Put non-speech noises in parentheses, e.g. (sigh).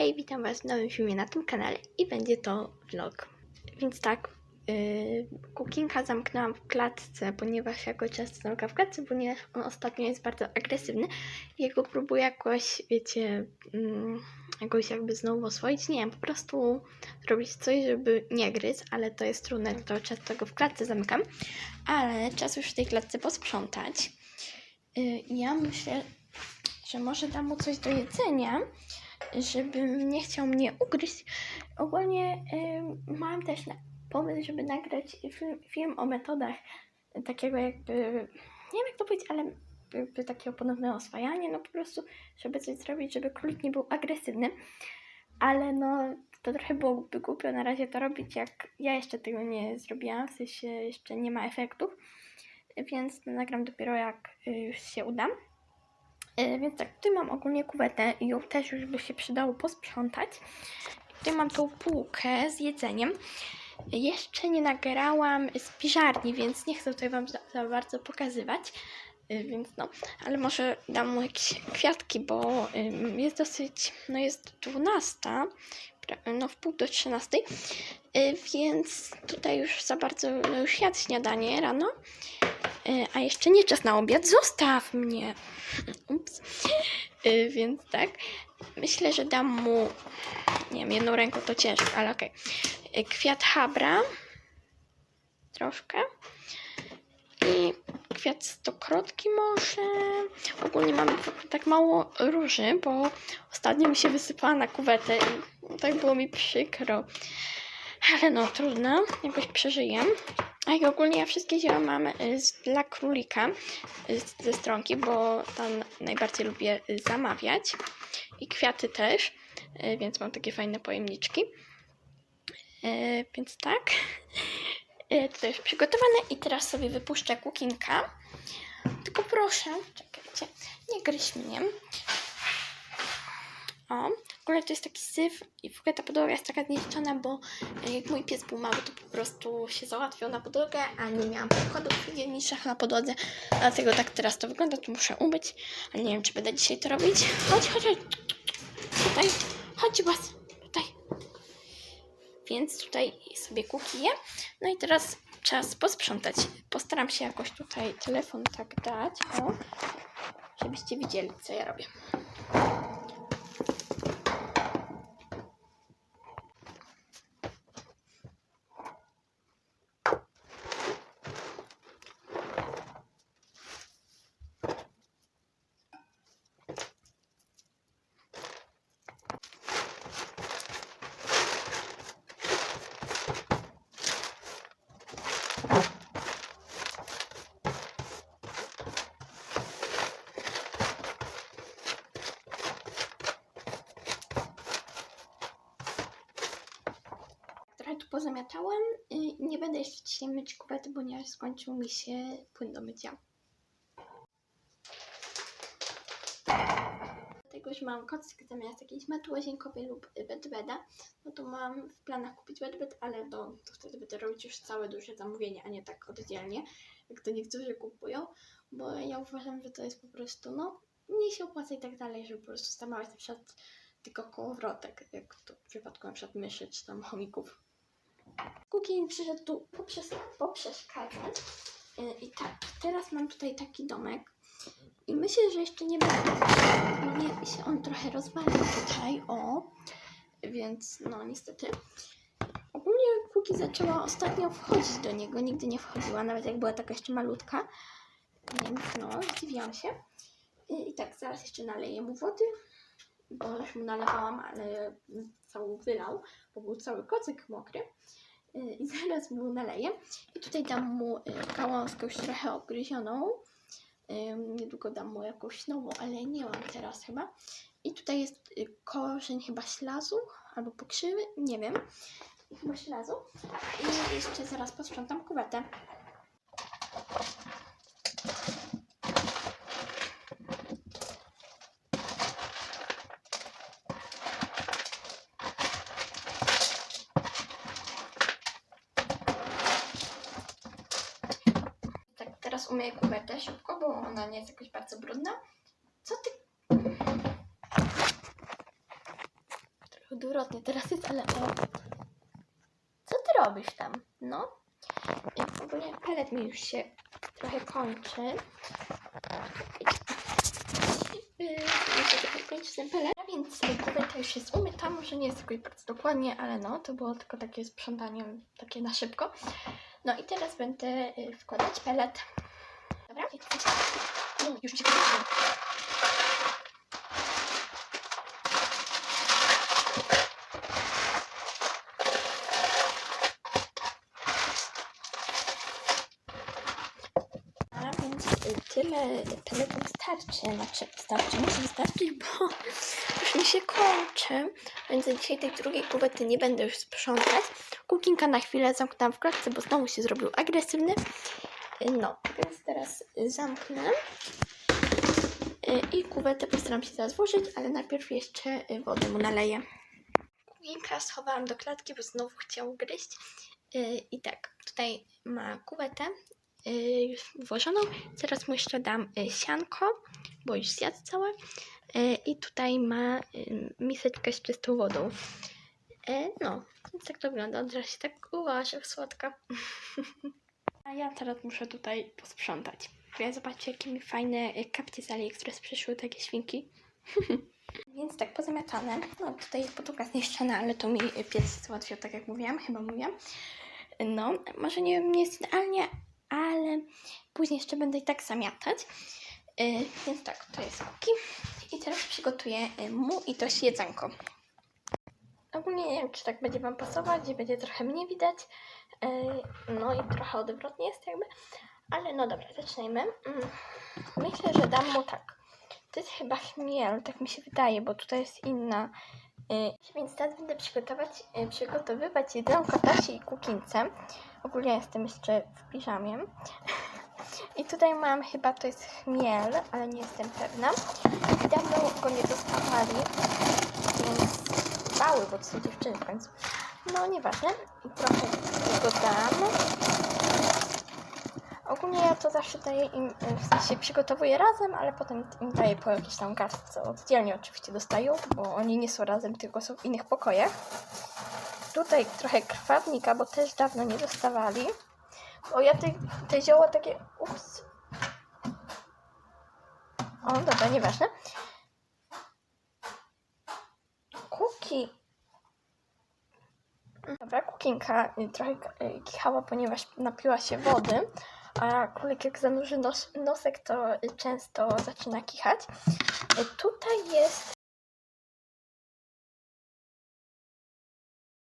Hej, witam Was w nowym filmie na tym kanale i będzie to vlog. Więc tak, yy, kukinka zamknęłam w klatce, ponieważ ja go często w klatce, ponieważ on ostatnio jest bardzo agresywny i ja go próbuję jakoś, wiecie, mm, jakoś jakby znowu oswoić. Nie wiem, po prostu robić coś, żeby nie gryzł, ale to jest trudne, to często go w klatce zamykam. Ale czas już w tej klatce posprzątać. Yy, ja myślę, że może dam mu coś do jedzenia, żeby nie chciał mnie ugryźć. Ogólnie ym, mam też pomysł, żeby nagrać film, film o metodach takiego jakby, nie wiem jak to powiedzieć, ale jakby takiego ponownego oswajania, no po prostu, żeby coś zrobić, żeby królik nie był agresywny. Ale no, to trochę byłoby głupio na razie to robić, jak ja jeszcze tego nie zrobiłam, w sensie jeszcze nie ma efektów, więc nagram dopiero jak y, już się uda. E, Więc tak, tutaj mam ogólnie kuwetę i ją też już by się przydało posprzątać. Tutaj mam tą półkę z jedzeniem. Jeszcze nie nagrałam z piżarni, więc nie chcę tutaj Wam za, za bardzo pokazywać. E, Więc no, ale może dam mu jakieś kwiatki, bo jest dosyć, no jest 12, pra- no w pół do 13, E, więc tutaj już za bardzo, no już jadł śniadanie rano, a jeszcze nie czas na obiad, zostaw mnie. Ups. Y, Więc tak, myślę, że dam mu, nie wiem, jedną ręką to ciężko, ale okej. Y, Kwiat habra, troszkę. I kwiat stokrotki może. Ogólnie mamy tak mało róży, bo ostatnio mi się wysypała na kuwetę i tak było mi przykro. Ale no, trudno, jakoś przeżyję. A i ogólnie ja wszystkie zioła mam y, z, dla królika y, z- ze stronki, bo tam najbardziej lubię y, zamawiać. I kwiaty też, więc mam takie fajne pojemniczki. Y, Więc tak. Y, To już przygotowane i teraz sobie wypuszczę kukinka. Tylko proszę, czekajcie, nie gryź mnie. O, w ogóle to jest taki syf i w ogóle ta podłoga jest taka zniszczona, bo e, jak mój pies był mały, to po prostu się załatwiał na podłogę, a nie miałam podkładów higienicznych na podłodze, dlatego tak teraz to wygląda, to muszę umyć, ale nie wiem, czy będę dzisiaj to robić. Chodź, chodź, chodź. Tutaj, chodź was, tutaj. Więc tutaj sobie kukiję. No i teraz czas posprzątać. Postaram się jakoś tutaj telefon tak dać, o, żebyście widzieli, co ja robię. Trochę tu pozamiatałam. Nie będę jeszcze dzisiaj myć kuwety, ponieważ skończył mi się płyn do mycia. Że mam kocyk zamiast jakiejś maty łazienkowej lub bedbeda, no to mam w planach kupić bedbed, ale to, wtedy będę robić już całe duże zamówienie, a nie tak oddzielnie, jak to niektórzy kupują, bo ja uważam, że to jest po prostu, no, nie się opłaca i tak dalej, żeby po prostu zamawiać na przykład tylko kołowrotek, jak to w przypadku na przykład myszy czy tam chomików. Kukin przyszedł tu poprzez, poprzeszkadzać. Yy, I tak, teraz mam tutaj taki domek. I myślę, że jeszcze nie będzie. Nie, się on trochę rozwalił tutaj, o. Więc no niestety. Ogólnie Kuki zaczęła ostatnio wchodzić do niego. Nigdy nie wchodziła, nawet jak była taka jeszcze malutka. Więc no, zdziwiłam się. I, I tak, zaraz jeszcze naleję mu wody, bo już mu nalewałam, ale cały wylał, bo był cały kocyk mokry. I zaraz mu naleję. I tutaj dam mu y, gałązkę już trochę obgryzioną. Niedługo dam mu jakąś nową, ale nie mam teraz chyba. I tutaj jest y, korzeń chyba ślazu albo pokrzywy, nie wiem. Chyba ślazu. I jeszcze zaraz posprzątam kuwetę. Tak, teraz umyję kuwetę szybko, bo ona nie jest jakoś bardzo brudna. Co ty? Odwrotnie, teraz jest ale. Co ty robisz tam? No. I ogólnie pelet mi już się trochę kończy. Trochę ten pelet, a więc kuweta już jest umyta, może nie jest jakoś bardzo dokładnie, ale no, to było tylko takie sprzątanie, takie na szybko. No i teraz będę y, wkładać pelet. Dobra? No, już mi się kończy. Tyle peletom starczy, znaczy starczy, musi wystarczyć, bo (laughs) już mi się kończy, więc dzisiaj tej drugiej kuwety nie będę już sprzątać. Kukinka na chwilę zamknęłam w klatce, bo znowu się zrobił agresywny. No, więc teraz zamknę Y, i kuwetę postaram się teraz włożyć, ale najpierw jeszcze wodę mu naleję. Kukinka schowałam do klatki, bo znowu chciał gryźć. Y, I tak, tutaj ma kuwetę y, już włożoną. Teraz mu jeszcze dam sianko, bo już zjadł całe. I tutaj ma miseczkę z czystą wodą. No, więc tak to wygląda. Od razu się tak uważa, słodka. (laughs) A ja teraz muszę tutaj posprzątać. Ja zobaczcie, jakie mi fajne y, kapcie z AliExpress przyszły, takie świnki. (laughs) Więc tak, pozamiatane. No, tutaj jest podłoga zniszczona, ale to mi pies załatwił, tak jak mówiłam, chyba mówiłam. No, może nie, nie jest idealnie, ale później jeszcze będę i tak zamiatać. Yy, więc tak, to jest kuki. I teraz przygotuję y, mu i to jedzonko. Ogólnie nie wiem, czy tak będzie Wam pasować, gdzie będzie trochę mnie widać. Yy, no i trochę odwrotnie jest jakby. Ale no dobra, zacznijmy. Mm, Myślę, że dam mu tak. To jest chyba chmiel, tak mi się wydaje, bo tutaj jest inna. Yy, więc teraz będę przygotować, yy, przygotowywać jedzonko Tasi i kukince. Ogólnie jestem jeszcze w piżamie. (laughs) I tutaj mam chyba, to jest chmiel, ale nie jestem pewna. I dawno go nie dostawali, więc bały, bo to są dziewczyny. No, nieważne. Trochę tego dam. Ogólnie ja to zawsze daję im, e, w sensie przygotowuję razem, ale potem im daję po jakiejś tam garstce. Oddzielnie oczywiście dostają, bo oni nie są razem, tylko są w innych pokojach. Tutaj trochę krwawnika, bo też dawno nie dostawali. O, ja te, te zioła takie... Ups. O, dobra, nieważne. Kuki. Dobra, kukinka y, trochę y, kichała, ponieważ napiła się wody, a królek jak zanurzy nos, nosek, to często zaczyna kichać. Y, Tutaj jest